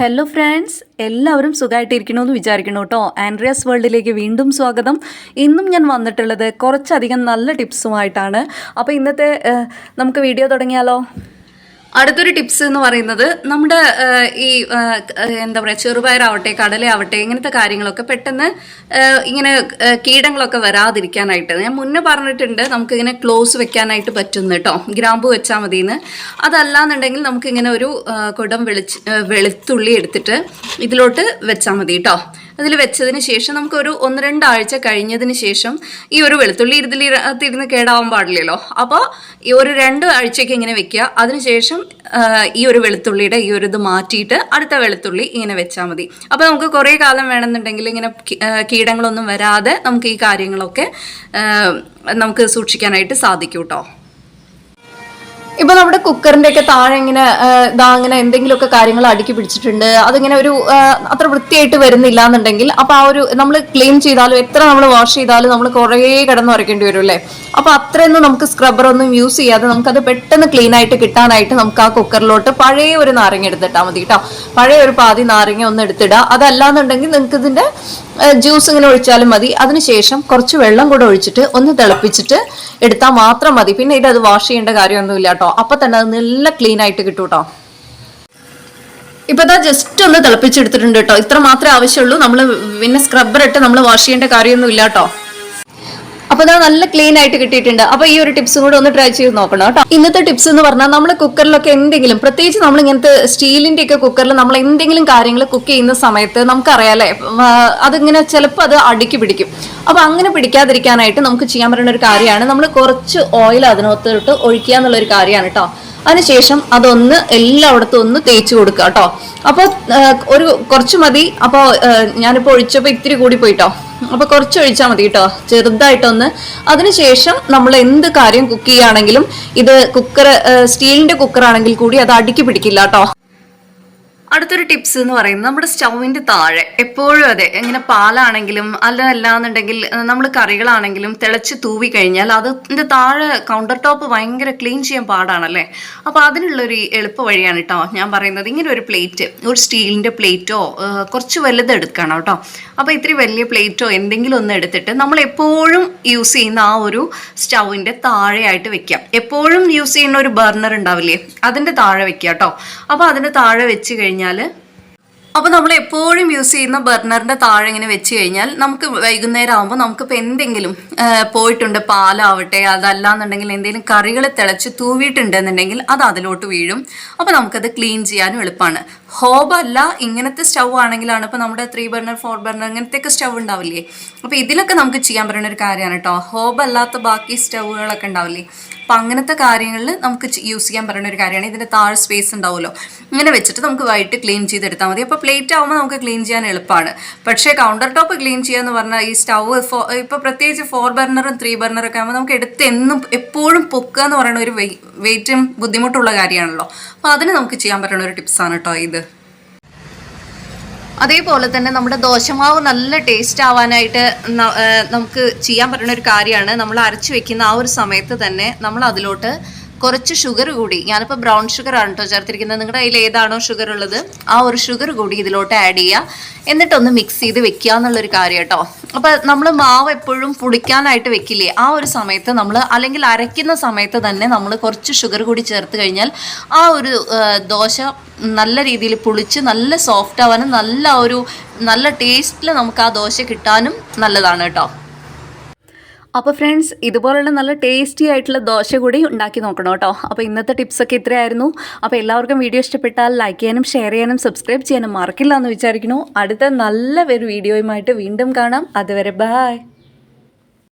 Hello friends എല്ലാവരും സുഖമായിട്ടിരിക്കണമെന്ന് വിചാരിക്കണം കേട്ടോ. ആൻഡ്രിയാസ് വേൾഡിലേക്ക് വീണ്ടും സ്വാഗതം. ഇന്നും ഞാൻ വന്നിട്ടുള്ളത് കുറച്ചധികം നല്ല ടിപ്സുമായിട്ടാണ്. അപ്പോൾ ഇന്നത്തെ നമുക്ക് വീഡിയോ തുടങ്ങിയാലോ? അടുത്തൊരു ടിപ്സ് എന്ന് പറയുന്നത് നമ്മുടെ ഈ എന്താ പറയുക ചെറുപയറാവട്ടെ കടലയാവട്ടെ ഇങ്ങനത്തെ കാര്യങ്ങളൊക്കെ പെട്ടെന്ന് ഇങ്ങനെ കീടങ്ങളൊക്കെ വരാതിരിക്കാനായിട്ട്. ഞാൻ മുന്നേ പറഞ്ഞിട്ടുണ്ട് നമുക്കിങ്ങനെ ക്ലോസ് വെക്കാനായിട്ട് പറ്റുന്നു കേട്ടോ ഗ്രാമ്പു വെച്ചാൽ മതിയെന്ന് അതല്ലാന്നുണ്ടെങ്കിൽ നമുക്കിങ്ങനെ ഒരു കുടം വെളിച്ച് വെളുത്തുള്ളി എടുത്തിട്ട് ഇതിലോട്ട് വെച്ചാൽ മതി കേട്ടോ അതിൽ വെച്ചതിന് ശേഷം നമുക്കൊരു ഒന്ന് രണ്ടാഴ്ച കഴിഞ്ഞതിന് ശേഷം ഈ ഒരു വെളുത്തുള്ളി ഇതിലിരുന്ന് കേടാവാൻ പാടില്ലല്ലോ. അപ്പോൾ ഈ ഒരു രണ്ട് ആഴ്ചയ്ക്ക് ഇങ്ങനെ വെക്കുക. അതിനുശേഷം ഈ ഒരു വെളുത്തുള്ളിയുടെ ഈ ഒരു ഇത് മാറ്റിയിട്ട് അടുത്ത വെളുത്തുള്ളി ഇങ്ങനെ വെച്ചാൽ മതി. അപ്പോൾ നമുക്ക് കുറേ കാലം വേണമെന്നുണ്ടെങ്കിൽ ഇങ്ങനെ കീടങ്ങളൊന്നും വരാതെ നമുക്ക് ഈ കാര്യങ്ങളൊക്കെ നമുക്ക് സൂക്ഷിക്കാനായിട്ട് സാധിക്കും കേട്ടോ ഇപ്പൊ നമ്മുടെ കുക്കറിന്റെ ഒക്കെ താഴെ ഇങ്ങനെ ഇതാ അങ്ങനെ എന്തെങ്കിലുമൊക്കെ കാര്യങ്ങൾ അടുക്കി പിടിച്ചിട്ടുണ്ട്. അതിങ്ങനെ ഒരു അത്ര വൃത്തിയായിട്ട് വരുന്നില്ല എന്നുണ്ടെങ്കിൽ അപ്പൊ ആ ഒരു നമ്മൾ ക്ലീൻ ചെയ്താലും എത്ര നമ്മൾ വാഷ് ചെയ്താലും നമ്മൾ കുറേ കിടന്ന് വരയ്ക്കേണ്ടി വരും അല്ലേ? അപ്പൊ അത്രയൊന്നും നമുക്ക് സ്ക്രബ്ബർ ഒന്നും യൂസ് ചെയ്യാതെ നമുക്കത് പെട്ടെന്ന് ക്ലീൻ ആയിട്ട് കിട്ടാനായിട്ട് നമുക്ക് ആ കുക്കറിലോട്ട് പഴയ ഒരു നാരങ്ങ എടുത്തിട്ടാൽ മതി കേട്ടോ. പഴയ ഒരു പാതി നാരങ്ങ ഒന്ന് എടുത്തിടുക അതല്ലാന്നുണ്ടെങ്കിൽ നിങ്ങൾക്ക് ഇതിന്റെ ജ്യൂസ് ഇങ്ങനെ ഒഴിച്ചാലും മതി. അതിനുശേഷം കുറച്ച് വെള്ളം കൂടെ ഒഴിച്ചിട്ട് ഒന്ന് തിളപ്പിച്ചിട്ട് എടുത്താൽ മാത്രം മതി. പിന്നെ ഇത് അത് വാഷ് ചെയ്യേണ്ട കാര്യമൊന്നുമില്ല കേട്ടോ. അപ്പൊ തന്നെ അത് നല്ല ക്ലീൻ ആയിട്ട് കിട്ടും കേട്ടോ ഇപ്പൊ ഇതാ ജസ്റ്റ് ഒന്ന് തിളപ്പിച്ചെടുത്തിട്ടുണ്ട് കേട്ടോ ഇത്ര മാത്രമേ ആവശ്യമുള്ളൂ നമ്മൾ പിന്നെ സ്ക്രബ്ബർ ഇട്ട് നമ്മൾ വാഷ് ചെയ്യേണ്ട കാര്യമൊന്നും ഇല്ല കേട്ടോ അപ്പൊ ഇതാ നല്ല ക്ലീൻ ആയിട്ട് കിട്ടിയിട്ടുണ്ട്. അപ്പൊ ഈ ഒരു ടിപ്സും കൂടെ ഒന്ന് ട്രൈ ചെയ്ത് നോക്കണം കേട്ടോ. ഇന്നത്തെ ടിപ്സ് എന്ന് പറഞ്ഞാൽ നമ്മൾ കുക്കറിലൊക്കെ എന്തെങ്കിലും പ്രത്യേകിച്ച് നമ്മൾ ഇങ്ങനത്തെ സ്റ്റീലിന്റെ ഒക്കെ കുക്കറിൽ നമ്മൾ എന്തെങ്കിലും കാര്യങ്ങൾ കുക്ക് ചെയ്യുന്ന സമയത്ത് നമുക്കറിയാലേ അതിങ്ങനെ ചിലപ്പോൾ അത് അടുക്കി പിടിക്കും. അപ്പൊ അങ്ങനെ പിടിക്കാതിരിക്കാനായിട്ട് നമുക്ക് ചെയ്യാൻ പറ്റുന്ന ഒരു കാര്യമാണ് നമ്മൾ കുറച്ച് ഓയിൽ അതിനകത്തോട്ട് ഒഴിക്കുക എന്നുള്ള ഒരു കാര്യമാണ് കേട്ടോ. അതിനുശേഷം അതൊന്ന് എല്ലായിടത്തും ഒന്ന് തേച്ച് കൊടുക്കുക കേട്ടോ. അപ്പോൾ ഒരു കുറച്ച് മതി. അപ്പോൾ ഞാനിപ്പോൾ ഒഴിച്ചപ്പോൾ ഇത്തിരി കൂടി പോയിട്ടോ. അപ്പൊ കുറച്ച് ഒഴിച്ചാൽ മതി കേട്ടോ. ചെറുതായിട്ടൊന്ന്. അതിനുശേഷം നമ്മൾ എന്ത് കാര്യം കുക്ക് ചെയ്യുകയാണെങ്കിലും ഇത് കുക്കർ സ്റ്റീലിന്റെ കുക്കറാണെങ്കിൽ കൂടി അത് അടുക്കി പിടിക്കില്ല കേട്ടോ. അടുത്തൊരു ടിപ്സ് എന്ന് പറയുന്നത് നമ്മുടെ സ്റ്റൗവിന്റെ താഴെ. എപ്പോഴും അതെ ഇങ്ങനെ പാലാണെങ്കിലും അല്ല അല്ലാന്നുണ്ടെങ്കിൽ നമ്മൾ കറികളാണെങ്കിലും തിളച്ച് തൂവി കഴിഞ്ഞാൽ അതിന്റെ താഴെ കൗണ്ടർ ടോപ്പ് ഭയങ്കര ക്ലീൻ ചെയ്യാൻ പാടാണല്ലേ? അപ്പോൾ അതിനുള്ളൊരു എളുപ്പ വഴിയാണ് കേട്ടോ ഞാൻ പറയുന്നത്. ഇങ്ങനെ ഒരു പ്ലേറ്റ് ഒരു സ്റ്റീലിന്റെ പ്ലേറ്റോ കുറച്ച് വലുത് എടുക്കണം കേട്ടോ. അപ്പോൾ ഇത്തിരി വലിയ പ്ലേറ്റോ എന്തെങ്കിലും ഒന്ന് എടുത്തിട്ട് നമ്മൾ എപ്പോഴും യൂസ് ചെയ്യുന്ന ആ ഒരു സ്റ്റൗവിന്റെ താഴെയായിട്ട് വെക്കാം. എപ്പോഴും യൂസ് ചെയ്യുന്ന ഒരു ബർണർ ഉണ്ടാവില്ലേ? അതിന്റെ താഴെ വെക്കുക കേട്ടോ അപ്പോൾ അതിന്റെ താഴെ വെച്ച് കഴിഞ്ഞാൽ അപ്പോൾ നമ്മൾ എപ്പോഴും യൂസ് ചെയ്യുന്ന ബർണറിന്റെ താഴെ ഇങ്ങനെ വെച്ച് കഴിഞ്ഞാൽ നമുക്ക് വൈകുന്നേരം ആകുമ്പോൾ നമുക്കിപ്പോൾ എന്തെങ്കിലും പോയിട്ടുണ്ട് പാലാവട്ടെ അതല്ലാന്നുണ്ടെങ്കിൽ എന്തെങ്കിലും കറികൾ തിളച്ച് തൂവിയിട്ടുണ്ടെന്നുണ്ടെങ്കിൽ അത് അതിലോട്ട് വീഴും. അപ്പോൾ നമുക്കത് ക്ലീൻ ചെയ്യാനും എളുപ്പമാണ് ഹോബ് അല്ല ഇങ്ങനത്തെ സ്റ്റൗ ആണെങ്കിലാണ് ഇപ്പോൾ നമ്മുടെ ത്രീ ബർണർ ഫോർ ബർണർ അങ്ങനത്തെയൊക്കെ സ്റ്റൗ ഉണ്ടാവില്ലേ? അപ്പോൾ ഇതിലൊക്കെ നമുക്ക് ചെയ്യാൻ പറ്റുന്ന ഒരു കാര്യമാണ് കേട്ടോ. ഹോബ് അല്ലാത്ത ബാക്കി സ്റ്റൗകളൊക്കെ ഉണ്ടാവില്ലേ? അപ്പം അങ്ങനത്തെ കാര്യങ്ങളിൽ നമുക്ക് യൂസ് ചെയ്യാൻ പറ്റുന്ന ഒരു കാര്യമാണ്. ഇതിന്റെ താഴെ സ്പേസ് ഉണ്ടാവുമല്ലോ. ഇങ്ങനെ വെച്ചിട്ട് നമുക്ക് വൈകിട്ട് ക്ലീൻ ചെയ്തെടുത്താൽ മതി. അപ്പോൾ പ്ലേറ്റ് ആകുമ്പോൾ നമുക്ക് ക്ലീൻ ചെയ്യാൻ എളുപ്പമാണ്. പക്ഷേ കൗണ്ടർ ടോപ്പ് ക്ലീൻ ചെയ്യുക എന്ന് പറഞ്ഞാൽ ഈ സ്റ്റൗ ഇപ്പോൾ പ്രത്യേകിച്ച് ഫോർ ബർണറും ത്രീ ബർണറൊക്കെ ആകുമ്പോൾ നമുക്ക് എടുത്ത് എന്നും എപ്പോഴും പൊക്കുക എന്ന് പറയുന്ന ഒരു വെയിറ്റും ബുദ്ധിമുട്ടുള്ള കാര്യമാണല്ലോ. അപ്പോൾ അതിന് നമുക്ക് ചെയ്യാൻ പറ്റുന്ന ഒരു ടിപ്സാണ് കേട്ടോ ഇത്. അതേപോലെ തന്നെ നമ്മുടെ ദോശമാവ് നല്ല ടേസ്റ്റ് ആവാനായിട്ട് നമുക്ക് ചെയ്യാൻ പറ്റുന്ന ഒരു കാര്യമാണ്. നമ്മൾ അരച്ചു വെക്കുന്ന ആ ഒരു സമയത്ത് തന്നെ നമ്മൾ അതിലോട്ട് കുറച്ച് ഷുഗർ കൂടി. ഞാനിപ്പോൾ ബ്രൗൺ ഷുഗർ ആണ് കേട്ടോ ചേർത്തിരിക്കുന്നത്. നിങ്ങളുടെ കയ്യിൽ ഏതാണോ ഷുഗർ ഉള്ളത് ആ ഒരു ഷുഗർ കൂടി ഇതിലോട്ട് ആഡ് ചെയ്യുക എന്നിട്ടൊന്ന് മിക്സ് ചെയ്ത് വെക്കുക എന്നുള്ളൊരു കാര്യം കേട്ടോ അപ്പോൾ നമ്മൾ മാവ് എപ്പോഴും പുളിക്കാനായിട്ട് വെക്കില്ലേ? ആ ഒരു സമയത്ത് നമ്മൾ അല്ലെങ്കിൽ അരയ്ക്കുന്ന സമയത്ത് തന്നെ നമ്മൾ കുറച്ച് ഷുഗർ കൂടി ചേർത്ത് കഴിഞ്ഞാൽ ആ ഒരു ദോശ നല്ല രീതിയിൽ പുളിച്ച് നല്ല സോഫ്റ്റ് ആവാനും നല്ല ഒരു നല്ല ടേസ്റ്റിൽ നമുക്ക് ആ ദോശ കിട്ടാനും നല്ലതാണ് കേട്ടോ അപ്പോൾ ഫ്രണ്ട്സ് ഇതുപോലുള്ള നല്ല ടേസ്റ്റി ആയിട്ടുള്ള ദോശ കൂടി ഉണ്ടാക്കി നോക്കണം കേട്ടോ. അപ്പോൾ ഇന്നത്തെ ടിപ്സൊക്കെ ഇത്രയായിരുന്നു. അപ്പോൾ എല്ലാവർക്കും വീഡിയോ ഇഷ്ടപ്പെട്ടാൽ ലൈക്ക് ചെയ്യാനും ഷെയർ ചെയ്യാനും സബ്സ്ക്രൈബ് ചെയ്യാനും മറക്കില്ല എന്ന് വിചാരിക്കുന്നു. അടുത്ത നല്ല ഒരു വീഡിയോയുമായിട്ട് വീണ്ടും കാണാം. അതുവരെ ബായ്